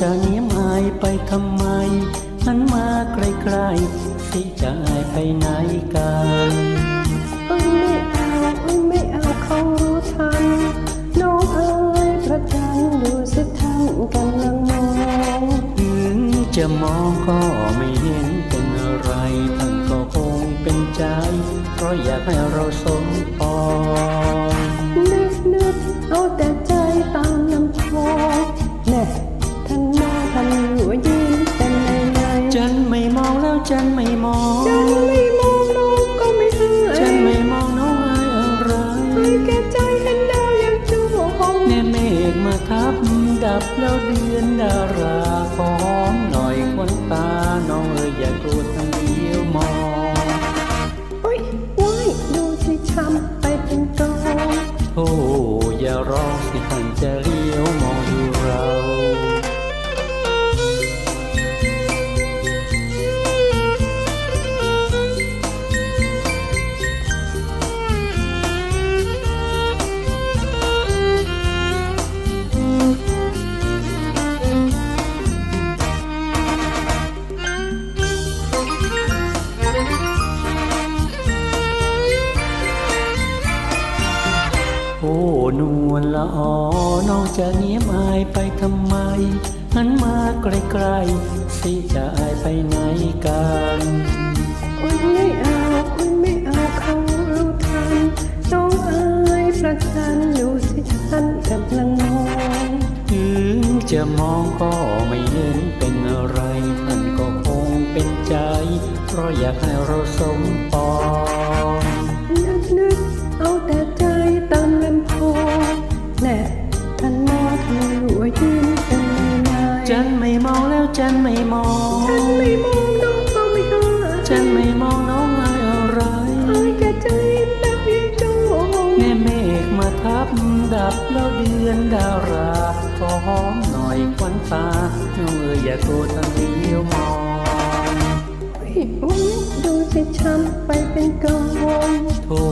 จะเงียบหายไปทำไมหันมาใกล้ๆสิจะหายไปไหนกันเอ้ยไม่เอาเอ้ยไม่เอาเขารู้ทันน้องเอ้ยพระจันทร์ดูสิท่านกำลังมองถึงจะมองก็ไม่เห็นเป็นอะไรท่านก็คงเป็นใจ เพราะอยากให้เราสมปอง อง ฉันไม่มองน้องก็ไม่ให้ฉันไม่มองน้องอายอะไรให้แก่ใจเห็นดาวยังจูหงแน่เมฆมาทับดับแล้วเดือนดาราขอหอมหน่อยควันตาน้องเอ๋ยอย่ากลัวทั้งเดียวมองโอ้ยว้ายดูสิช้ำไปเป็นกองโอ้อย่าร้องสิ นวลละออน้องจะเงียบอายไปทำไมหันมาใกล้ๆสิจะอายไปไหนกันโอ้ยไม่เอาโอ้ยไม่เอาเขารู้ทันน้องเอ้ยประจันดูสิท่านกำลังมองถึงจะมองก็ไม่เห็นเป็นอะไรท่านก็คงเป็นใจ เพราะอยากให้เราสมปอง ฉันไม่มองฉันไม่มองน้องก็ไม่ให้ฉันไม่มองน้องอายอะไรให้แก่ใจดาวยังจูหงแน่เมฆมาทับดับแล้วเดือนดาราขอหอมหน่อยควันตาน้องเอ๋ยอย่าโกรธทางเดียวมองโอ้ยโอ้ยดูสิช้ำไปเป็นกองโธ่